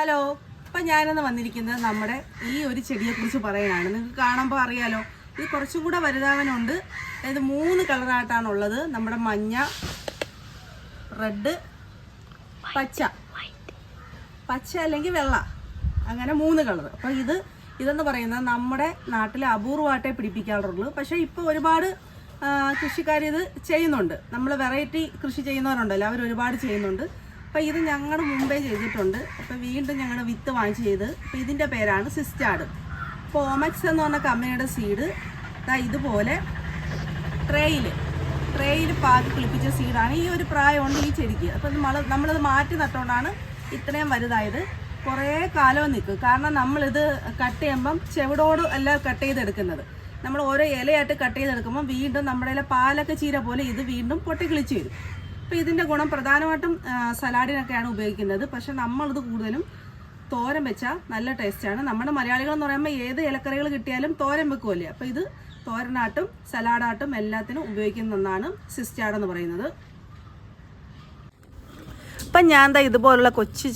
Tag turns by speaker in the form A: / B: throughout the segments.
A: Hello ഇപ്പം ഞാനിന്ന് വന്നിരിക്കുന്നത് നമ്മുടെ ഈ ഒരു ചെടിയെ കുറിച്ച് പറയാനാണ്. നിങ്ങൾക്ക് കാണുമ്പോൾ അറിയാലോ ഇത് കുറച്ചും കൂടെ വലുതാവാനുണ്ട്. അതായത് മൂന്ന് കളറായിട്ടാണുള്ളത്. നമ്മുടെ മഞ്ഞ റെഡ് പച്ച. പച്ച അല്ലെങ്കിൽ വെള്ള. അങ്ങനെ മൂന്ന് കളർ അപ്പം ഇത് ഇതെന്ന് പറയുന്നത് നമ്മുടെ നാട്ടിൽ അപൂർവമായിട്ടേ പിടിപ്പിക്കാറുള്ളൂ. പക്ഷേ ഇപ്പോൾ ഒരുപാട് കൃഷിക്കാർ ഇത് ചെയ്യുന്നുണ്ട്. നമ്മൾ വെറൈറ്റി കൃഷി ചെയ്യുന്നവരുണ്ടല്ലോ അവർ ഒരുപാട് ചെയ്യുന്നുണ്ട്. അപ്പം ഇത് ഞങ്ങൾ മുമ്പേ ചെയ്തിട്ടുണ്ട്. അപ്പോൾ വീണ്ടും ഞങ്ങൾ വിത്ത് വാങ്ങിച്ച് ചെയ്ത്. അപ്പോൾ ഇതിന്റെ പേരാണ് സിസ്റ്റാഡ് അപ്പോൾ ഓമക്സ് എന്ന് പറഞ്ഞ കമ്പനിയുടെ സീഡ്. ഇതാ ഇതുപോലെ ട്രേയിൽ ട്രേയിൽ പാതി കിളിപ്പിച്ച സീഡാണ് ഈ ഒരു പ്രായമുണ്ട് ഈ ചെടിക്ക്. അപ്പം നമ്മൾ നമ്മളത് മാറ്റി നട്ടുകൊണ്ടാണ് ഇത്രയും വലുതായത്. കുറേ കാലം നിൽക്കും കാരണം നമ്മളിത് കട്ട് ചെയ്യുമ്പം ചെവിടോട് അല്ല കട്ട് ചെയ്തെടുക്കുന്നത്. നമ്മൾ ഓരോ ഇലയായിട്ട് കട്ട് ചെയ്തെടുക്കുമ്പോൾ വീണ്ടും നമ്മുടെ പാലൊക്കെ ചീര പോലെ ഇത് വീണ്ടും പൊട്ടിക്കിളിച്ച് വരും. അപ്പോൾ ഇതിന്റെ ഗുണം പ്രധാനമായിട്ടും സലാഡിനൊക്കെയാണ് ഉപയോഗിക്കുന്നത്. പക്ഷെ നമ്മളിത് കൂടുതലും തോരൻ വെച്ചാൽ നല്ല ടേസ്റ്റാണ് നമ്മുടെ മലയാളികൾ എന്ന് പറയുമ്പോൾ ഏത് ഇലക്കറികൾ കിട്ടിയാലും തോരൻ വെക്കുമല്ലേ അപ്പോൾ ഇത് തോരനാട്ടും സലാഡാട്ടും എല്ലാത്തിനും ഉപയോഗിക്കുന്ന ഒന്നാണ് സിസ്റ്റാഡ് എന്ന് പറയുന്നത്. ഇപ്പം ഞാൻ എന്താ ഇതുപോലുള്ള കൊച്ചു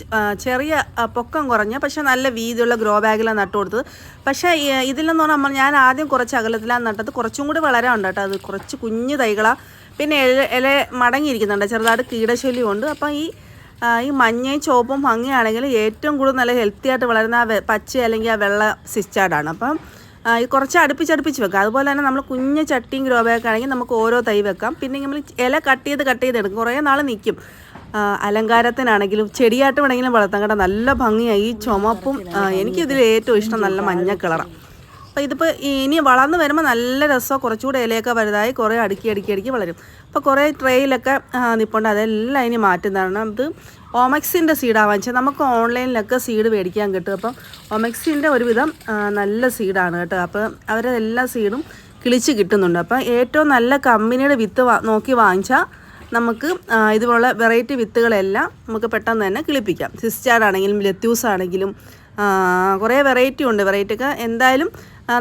A: ചെറിയ പൊക്കം കുറഞ്ഞ പക്ഷെ നല്ല വീതിയുള്ള ഗ്രോ ബാഗിലാണ് നട്ടു കൊടുത്തത്. പക്ഷേ ഇതിലെന്ന് പറഞ്ഞാൽ നമ്മൾ ഞാൻ ആദ്യം കുറച്ച് അകലത്തിലാണ് നട്ടത്. കുറച്ചും കൂടി വളരാനുണ്ട് കേട്ടോ അത്. കുറച്ച് കുഞ്ഞു തൈകളാണ് പിന്നെ ഇല ഇല മടങ്ങിയിരിക്കുന്നുണ്ട്. ചെറുതായിട്ട് കീടശല്യം ഉണ്ട്. അപ്പം ഈ ഈ മഞ്ഞയും ചുവപ്പും ഭംഗിയാണെങ്കിൽ ഏറ്റവും കൂടുതൽ നല്ല ഹെൽത്തി ആയിട്ട് വളരുന്ന ആ പച്ച അല്ലെങ്കിൽ ആ വെള്ള സിസ്റ്റാഡാണ് അപ്പം ഈ കുറച്ച് അടുപ്പിച്ചടുപ്പിച്ച് വെക്കാം. അതുപോലെ തന്നെ നമ്മൾ കുഞ്ഞ് ചട്ടിയും ഗ്രോബയൊക്കെ ആണെങ്കിൽ നമുക്ക് ഓരോ തൈ വെക്കാം. പിന്നെ നമ്മൾ ഇല കട്ട് ചെയ്ത് കട്ട് ചെയ്ത് എടുക്കും. കുറേ നാൾ നിൽക്കും. അലങ്കാരത്തിനാണെങ്കിലും ചെടിയായിട്ട് വേണമെങ്കിലും വളർത്താൻ കേട്ടോ. നല്ല ഭംഗിയായി ഈ ചുമപ്പും എനിക്കിതിൽ ഏറ്റവും ഇഷ്ടം നല്ല മഞ്ഞ കളറാണ് അപ്പോൾ ഇതിപ്പോൾ ഇനി വളർന്ന് വരുമ്പോൾ നല്ല രസമാണ് കുറച്ചുകൂടെ ഇലയൊക്കെ വലുതായി കുറേ അടുക്കി അടുക്കി അടുക്കി വളരും. അപ്പോൾ കുറേ ട്രെയിലൊക്കെ നിൽപ്പുണ്ട് അതെല്ലാം ഇനി മാറ്റുന്നതാണ് ഇത് ഒമെക്സിന്റെ സീഡാണ് വാങ്ങിച്ചത് നമുക്ക് ഓൺലൈനിലൊക്കെ സീഡ് മേടിക്കാൻ കിട്ടും. അപ്പം ഒമെക്സിന്റെ ഒരുവിധം നല്ല സീഡാണ് കേട്ടോ. അപ്പോൾ അവരെ എല്ലാ സീഡും കിളിച്ച് കിട്ടുന്നുണ്ട്. അപ്പം ഏറ്റവും നല്ല കമ്പനിയുടെ വിത്ത് നോക്കി വാങ്ങിച്ചാൽ നമുക്ക് ഇതുപോലെ ഇതുപോലുള്ള വെറൈറ്റി വിത്തുകളെല്ലാം നമുക്ക് പെട്ടെന്ന് തന്നെ കിളിപ്പിക്കാം. സിസ്റ്റാഡ് ആണെങ്കിലും ലെത്യൂസ് ആണെങ്കിലും കുറേ വെറൈറ്റി ഉണ്ട്. വെറൈറ്റി ഒക്കെ എന്തായാലും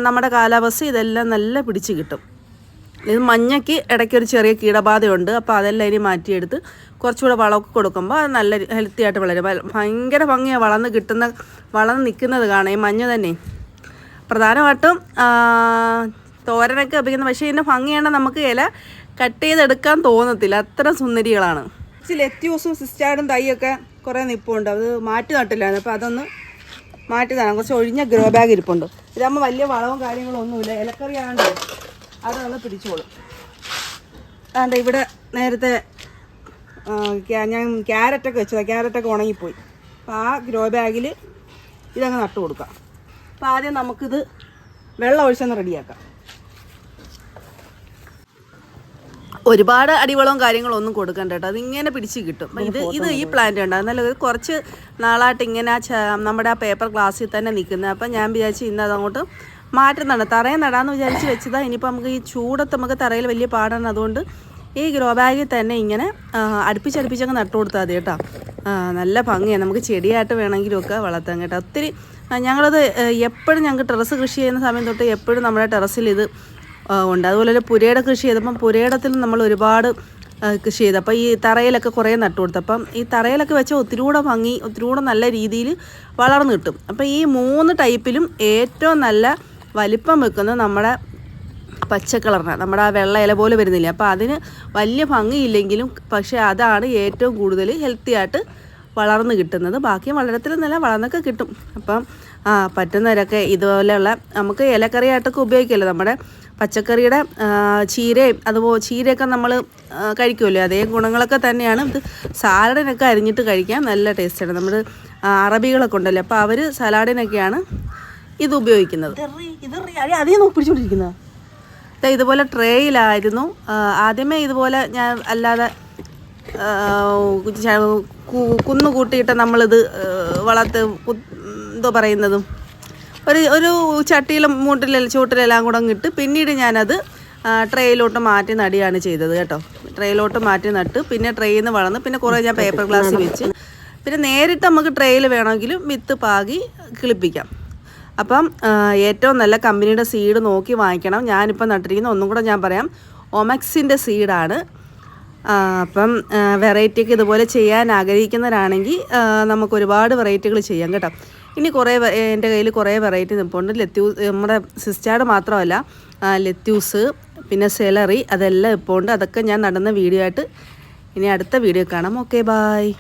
A: നമ്മുടെ കാലാവസ്ഥ ഇതെല്ലാം നല്ല പിടിച്ച് കിട്ടും. ഇത് മഞ്ഞയ്ക്ക് ഇടയ്ക്കൊരു ചെറിയ കീടബാധയുണ്ട്. അപ്പോൾ അതെല്ലാം ഇനി മാറ്റിയെടുത്ത് കുറച്ചുകൂടെ വളമൊക്കെ കൊടുക്കുമ്പോൾ അത് നല്ല ഹെൽത്തി ആയിട്ട് വളരും. ഭയങ്കര ഭംഗിയാണ് വളർന്ന് കിട്ടുന്ന വളർന്ന് നിൽക്കുന്നത് കാണാം. ഈ മഞ്ഞ തന്നെ. പ്രധാനമായിട്ടും തോരനൊക്കെ വെപ്പിക്കുന്നത്. പക്ഷേ ഇതിന്റെ ഭംഗിയാണ് നമുക്ക് ഇല കട്ട് ചെയ്തെടുക്കാൻ തോന്നത്തില്ല. അത്ര സുന്ദരികളാണ്. ലെത്യൂസും സിസ്റ്റാർഡും തൈയൊക്കെ കുറേ നിപ്പുണ്ട്. അത് മാറ്റി നട്ടില്ലായിരുന്നു. അപ്പോൾ അതൊന്ന് മാറ്റി തരാം. കുറച്ച് ഒഴിഞ്ഞ ഗ്രോ ബാഗ് ഇരിപ്പുണ്ട്. ഇതാകുമ്പോൾ വലിയ വളവും കാര്യങ്ങളും ഒന്നുമില്ല. ഇലക്കറി ആണ്ട് അതൊന്ന് പിടിച്ചോളും. അതാണ്ട് ഇവിടെ നേരത്തെ ഞാൻ ക്യാരറ്റൊക്കെ വെച്ചതാണ് ക്യാരറ്റൊക്കെ ഉണങ്ങിപ്പോയി. അപ്പോൾ ആ ഗ്രോ ബാഗിൽ ഇതങ്ങ് നട്ടു കൊടുക്കാം. അപ്പോൾ ആദ്യം നമുക്കിത് വെള്ളം ഒഴിച്ചൊന്ന് റെഡിയാക്കാം. ഒരുപാട് അടിവളവും കാര്യങ്ങളും ഒന്നും കൊടുക്കണ്ട കേട്ടോ. അതിങ്ങനെ പിടിച്ച് കിട്ടും. ഇത് ഇത് ഈ പ്ലാന്റ് ഉണ്ട് നല്ല കുറച്ച് നാളായിട്ട് ഇങ്ങനെ ആ നമ്മുടെ ആ പേപ്പർ ഗ്ലാസ്സിൽ തന്നെ നിൽക്കുന്നത് അപ്പം ഞാൻ വിചാരിച്ചു ഇന്ന് അതങ്ങോട്ട് മാറ്റുന്നതാണ് തറയിൽ നടാന്ന് വിചാരിച്ച് വെച്ചതാണ് ഇനിയിപ്പോൾ നമുക്ക് ഈ ചൂടത്ത് നമുക്ക് തറയിൽ വലിയ പാടാണ്. അതുകൊണ്ട് ഈ ഗ്രോ ബാഗിൽ തന്നെ ഇങ്ങനെ അടുപ്പിച്ചടുപ്പിച്ചങ്ങ് നട്ടു കൊടുത്താൽ മതി കേട്ടോ. നല്ല ഭംഗിയാണ് നമുക്ക് ചെടിയായിട്ട് വേണമെങ്കിലും ഒക്കെ വളർത്താൻ കേട്ടോ. ഒത്തിരി ഞങ്ങളത് എപ്പോഴും ഞങ്ങൾക്ക് ടെറസ് കൃഷി ചെയ്യുന്ന സമയം തൊട്ട് എപ്പോഴും നമ്മുടെ ടെറസിൽ ഇത് ഉണ്ട്. അതുപോലെ തന്നെ പുരയുടെ കൃഷി ചെയ്തപ്പം പുരയിടത്തിൽ നമ്മൾ ഒരുപാട് കൃഷി ചെയ്തു. അപ്പോൾ ഈ തറയിലൊക്കെ കുറേ നട്ടു കൊടുത്തു. അപ്പം ഈ തറയിലൊക്കെ വെച്ചാൽ ഒത്തിരി കൂടെ ഭംഗി ഒത്തിരി കൂടെ നല്ല രീതിയിൽ വളർന്നു കിട്ടും. അപ്പോൾ ഈ മൂന്ന് ടൈപ്പിലും ഏറ്റവും നല്ല വലിപ്പം വെക്കുന്നത് നമ്മുടെ പച്ച കളറിനാണ് നമ്മുടെ ആ വെള്ള ഇല പോലെ വരുന്നില്ല? അപ്പോൾ അതിന് വലിയ ഭംഗിയില്ലെങ്കിലും പക്ഷേ അതാണ് ഏറ്റവും കൂടുതൽ ഹെൽത്തി ആയിട്ട് വളർന്നു കിട്ടുന്നത്. ബാക്കി നല്ല വളർന്നൊക്കെ കിട്ടും. അപ്പം പറ്റുന്നവരൊക്കെ ഇതുപോലെയുള്ള നമുക്ക് ഇലക്കറിയായിട്ടൊക്കെ ഉപയോഗിക്കില്ല നമ്മുടെ പച്ചക്കറിയുടെ ചീരയും അതുപോലെ ചീരയൊക്കെ നമ്മൾ കഴിക്കുമല്ലോ? അതേ ഗുണങ്ങളൊക്കെ തന്നെയാണ്. ഇത് സാലഡിനൊക്കെ അരിഞ്ഞിട്ട് കഴിക്കാൻ നല്ല ടേസ്റ്റാണ്. നമ്മൾ അറബികളൊക്കെ ഉണ്ടല്ലോ അപ്പോൾ അവർ സലാഡിനൊക്കെയാണ് ഇത് ഉപയോഗിക്കുന്നത്. ദേ ഇതുപോലെ ട്രേയിലായിരുന്നു. ആദ്യമേ ഇതുപോലെ ഞാൻ അല്ലാതെ കുന്നു കൂട്ടിയിട്ട് നമ്മളിത് വളർത്ത് എന്തോ പറയുന്നതും ഒരു ഒരു ചട്ടിയിലും മൂട്ടിലും ചൂട്ടിലെല്ലാം കൂടെ ഇട്ട് പിന്നീട് ഞാനത് ട്രേയിലോട്ട് മാറ്റി നടിയാണ് ചെയ്തത് കേട്ടോ. ട്രേയിലോട്ട് മാറ്റി നട്ട് പിന്നെ ട്രേയിൽ നിന്ന് വളർന്ന് പിന്നെ കുറേ ഞാൻ പേപ്പർ ഗ്ലാസ് വെച്ച് പിന്നെ നേരിട്ട് നമുക്ക് ട്രേയിൽ വേണമെങ്കിലും വിത്ത് പാകി കിളിപ്പിക്കാം. അപ്പം ഏറ്റവും നല്ല കമ്പനിയുടെ സീഡ് നോക്കി വാങ്ങിക്കണം. ഞാനിപ്പോൾ നട്ടിരിക്കുന്ന ഒന്നും കൂടെ ഞാൻ പറയാം. ഒമക്സിന്റെ സീഡാണ്. അപ്പം വെറൈറ്റിയൊക്കെ ഇതുപോലെ ചെയ്യാൻ ആഗ്രഹിക്കുന്നവരാണെങ്കിൽ നമുക്ക് ഒരുപാട് വെറൈറ്റികൾ ചെയ്യാം കേട്ടോ. ഇനി കുറേ എന്റെ കയ്യിൽ കുറേ വെറൈറ്റി നിൽപ്പുണ്ട് ലത്യൂസ് നമ്മുടെ സിസ്റ്റാർഡ് മാത്രമല്ല ലത്യൂസ് പിന്നെ സെലറി അതെല്ലാം ഇപ്പോൾ ഉണ്ട് അതൊക്കെ ഞാൻ നടന്ന വീഡിയോ ആയിട്ട് ഇനി അടുത്ത വീഡിയോ കാണാം. Okay bye